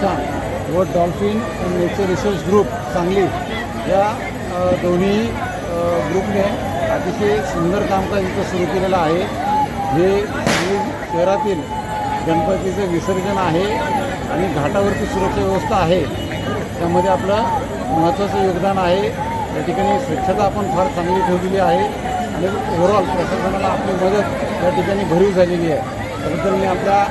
प्रतिष्ठान व dolphin nature research group Sangli. या दोन्ही ग्रुपने अतिशय सुंदर कामकाज इथं सुरू केलेलं आहे. हे शहरातील गणपतीचं विसर्जन आहे आणि घाटावरती सुरक्षा व्यवस्था आहे. त्यामध्ये आपलं महत्त्वाचं योगदान आहे. या ठिकाणी स्वच्छता आपण फार चांगली ठेवलेली आहे. आणि ओव्हरऑल प्रशासनाला आपली मदत या ठिकाणी भरीव झालेली आहे. त्याबद्दल मी आपल्या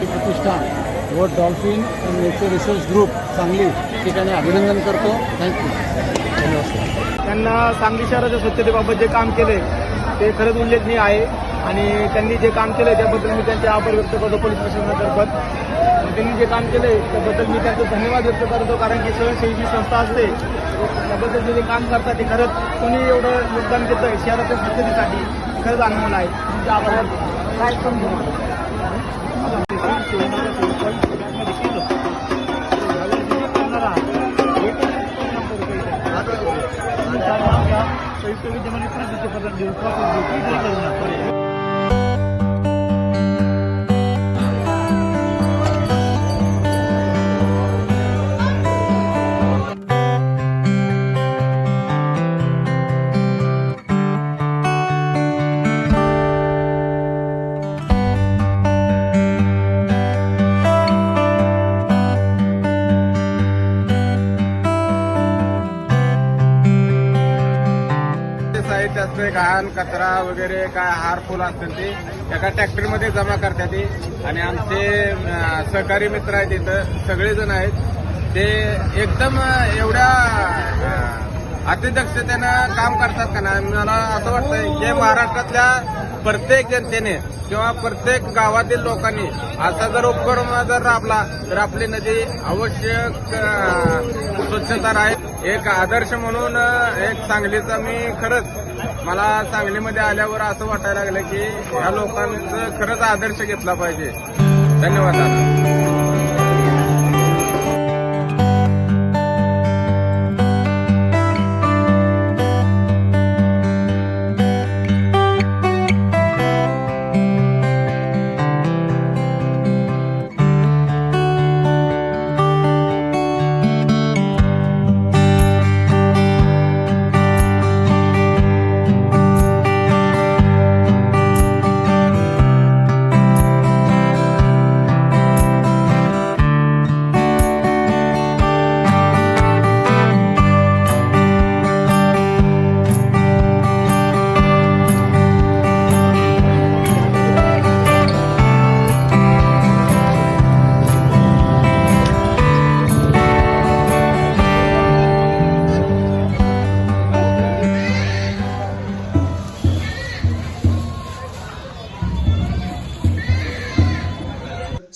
प्रतिष्ठान व dolphin nature research group Sangli ठिकाणी अभिनंदन करतो. थँक्यू त्यांना सांगली शहराच्या स्वच्छतेबाबत जे काम केले ते खरंच उल्लेखनीय आहे. आणि त्यांनी जे काम केलं त्याबद्दल मी त्यांचे आभार व्यक्त करतो पोलीस प्रशासनातर्फत आणि त्यांनी जे काम केले त्याबद्दल मी त्यांचं धन्यवाद व्यक्त करतो कारण की स्वयंसेवी जी संस्था असते त्याबद्दल जे जे काम करतात ते खरंच कोणी एवढं योगदान देतं आहे शहराच्या स्वच्छतेसाठी खरंच आनंद आहे. तुमचे आभार काय संयुक्त विद्यमान प्रसिद्ध पदार्थ देऊ ते साहित्य असते घाण कचरा वगैरे काय हार फुल असतील ते एका ट्रॅक्टरमध्ये जमा करतात ते. आणि आमचे सहकारी मित्र आहेत इथं सगळेजण आहेत. ते एकदम एवढ्या अतिदक्षतेनं काम करतात का ना मला असं वाटतं हे महाराष्ट्रातल्या प्रत्येक जनतेने किंवा प्रत्येक गावातील लोकांनी असा जर उपक्रम जर राबला तर आपली नदी आवश्यक स्वच्छता राहील. एक आदर्श म्हणून एक सांगलीचा मी खरंच मला सांगलीमध्ये आल्यावर असं वाटायला लागलं की ह्या लोकांचं खरंच आदर्श घेतला पाहिजे. धन्यवाद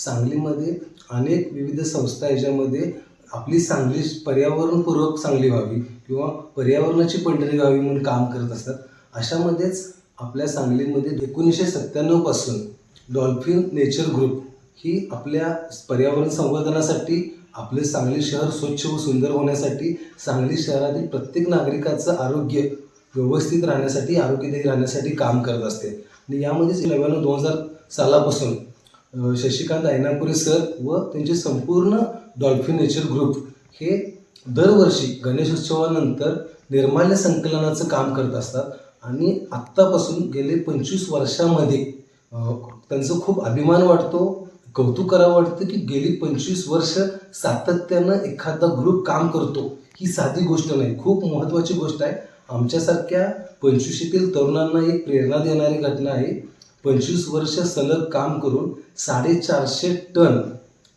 सांगलीमध्ये अनेक विविध संस्था याच्यामध्ये आपली सांगली पर्यावरणपूर्वक चांगली व्हावी किंवा पर्यावरणाची पंढरी व्हावी म्हणून काम करत असतात. अशामध्येच आपल्या सांगलीमध्ये एकोणीसशे सत्त्याण्णवपासून डॉल्फिन नेचर ग्रुप ही आपल्या पर्यावरण संवर्धनासाठी आपले सांगली शहर स्वच्छ व सुंदर होण्यासाठी सांगली शहरातील प्रत्येक नागरिकाचं आरोग्य व्यवस्थित राहण्यासाठी आरोग्यदायी राहण्यासाठी काम करत असते. आणि यामध्येच नव्याण्णव दोन हजार सालापासून शशिकांत आयनापुरे सर व त्यांचे संपूर्ण डॉल्फिन नेचर ग्रुप हे दरवर्षी गणेशोत्सवानंतर निर्माल्य संकलनाचं काम करत असतात. आणि आत्तापासून गेले पंचवीस वर्षामध्ये त्यांचं खूप अभिमान वाटतो कौतुक करावं वाटतं की गेली पंचवीस वर्ष सातत्यानं एखादा ग्रुप काम करतो. ही साधी गोष्ट नाही खूप महत्त्वाची गोष्ट आहे. आमच्यासारख्या पंचवीशीतील तरुणांना एक प्रेरणा देणारी घटना आहे. पंचवीस वर्ष सलग काम करून साडेचारशे टन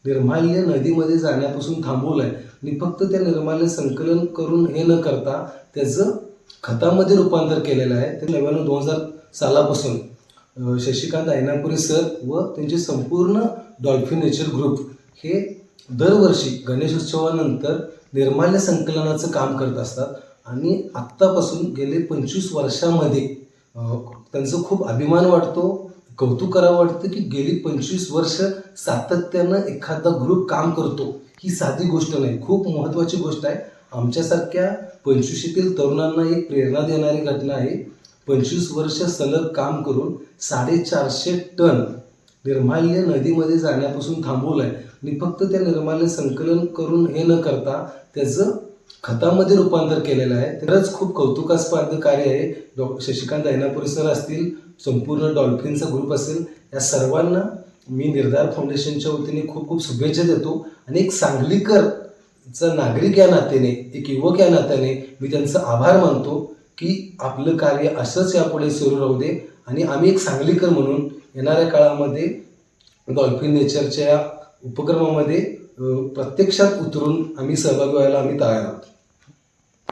निर्माल्य नदीमध्ये जाण्यापासून थांबवलं आहे आणि फक्त त्या निर्माल्य संकलन करून हे न करता त्याचं खतामध्ये रूपांतर केलेलं आहे. ते नव्याण्णव दोन हजार सालापासून शशिकांत ऐनापुरी सर व त्यांचे संपूर्ण डॉल्फिन नेचर ग्रुप हे दरवर्षी गणेशोत्सवानंतर निर्माल्य संकलनाचं काम करत असतात. आणि आत्तापासून गेले पंचवीस वर्षामध्ये त्यांचं खूप अभिमान वाटतो कौतुक करावं वाटतं की गेली पंचवीस वर्ष सातत्यानं एखादा ग्रुप काम करतो. ही साधी गोष्ट नाही खूप महत्त्वाची गोष्ट आहे. आमच्यासारख्या पंचवीशीतील तरुणांना एक प्रेरणा देणारी घटना आहे. पंचवीस वर्ष सलग काम करून साडेचारशे टन निर्माल्य नदीमध्ये जाण्यापासून थांबवलं आहे आणि फक्त त्या निर्माल्य संकलन करून हे न करता त्याचं खतामध्ये रूपांतर केलेलं आहे. तरच खूप कौतुकास्पद कार्य आहे. डॉ. शशिकांत ऐनापुरे सर असतील संपूर्ण डॉल्फिनचा ग्रुप असेल या सर्वांना मी निर्धार फाउंडेशनच्या वतीने खूप खूप शुभेच्छा देतो. आणि एक सांगलीकर चा नागरिक या नात्याने एक युवक या नात्याने मी त्यांचा आभार मानतो की आपलं कार्य असंच यापुढे सुरू राहू दे. आणि आम्ही एक सांगलीकर म्हणून येणाऱ्या काळामध्ये डॉल्फिन नेचरच्या उपक्रमामध्ये प्रत्यक्षात उतरून आम्ही सहभागी व्हायला आम्ही तयार आहोत.